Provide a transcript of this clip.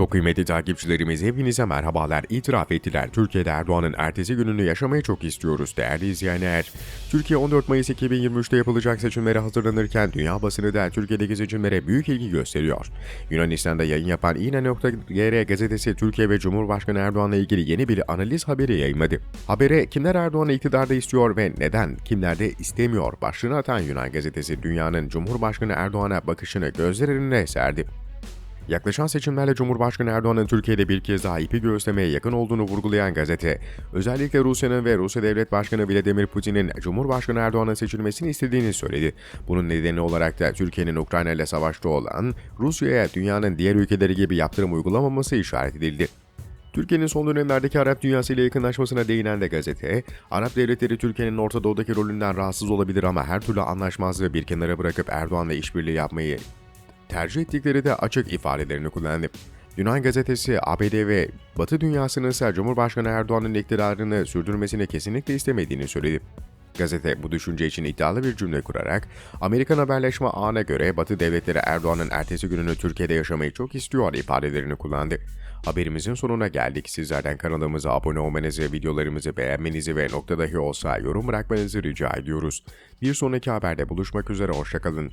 Çok kıymetli takipçilerimiz hepinize merhabalar. İtiraf ettiler. Türkiye'de Erdoğan'ın ertesi gününü yaşamayı çok istiyoruz değerli izleyenler. Türkiye 14 Mayıs 2023'te yapılacak seçimlere hazırlanırken dünya basını da Türkiye'deki seçimlere büyük ilgi gösteriyor. Yunanistan'da yayın yapan İğne.gr gazetesi Türkiye ve Cumhurbaşkanı Erdoğan'la ilgili yeni bir analiz haberi yayınladı. Habere kimler Erdoğan'ı iktidarda istiyor ve neden, kimlerde istemiyor başlığını atan Yunan gazetesi dünyanın Cumhurbaşkanı Erdoğan'a bakışını gözler önüne serdi. Yaklaşan seçimlerle Cumhurbaşkanı Erdoğan'ın Türkiye'de bir kez daha ipi göğüslemeye yakın olduğunu vurgulayan gazete, özellikle Rusya'nın ve Rusya Devlet Başkanı Vladimir Putin'in Cumhurbaşkanı Erdoğan'ın seçilmesini istediğini söyledi. Bunun nedeni olarak da Türkiye'nin Ukrayna ile savaşta olan Rusya'ya dünyanın diğer ülkeleri gibi yaptırım uygulamaması işaret edildi. Türkiye'nin son dönemlerdeki Arap dünyasıyla yakınlaşmasına değinen de gazete, Arap devletleri Türkiye'nin Orta Doğu'daki rolünden rahatsız olabilir ama her türlü anlaşmazlığı bir kenara bırakıp Erdoğan'la işbirliği yapmayı tercih ettikleri de açık ifadelerini kullandı. Yunan gazetesi ABD ve Batı dünyasının ise Cumhurbaşkanı Erdoğan'ın iktidarını sürdürmesini kesinlikle istemediğini söyledi. Gazete bu düşünce için iddialı bir cümle kurarak, Amerikan haberleşme ağına göre Batı devletleri Erdoğan'ın ertesi gününü Türkiye'de yaşamayı çok istiyor ifadelerini kullandı. Haberimizin sonuna geldik. Sizlerden kanalımıza abone olmanızı, videolarımızı beğenmenizi ve nokta dahi olsa yorum bırakmanızı rica ediyoruz. Bir sonraki haberde buluşmak üzere, hoşçakalın.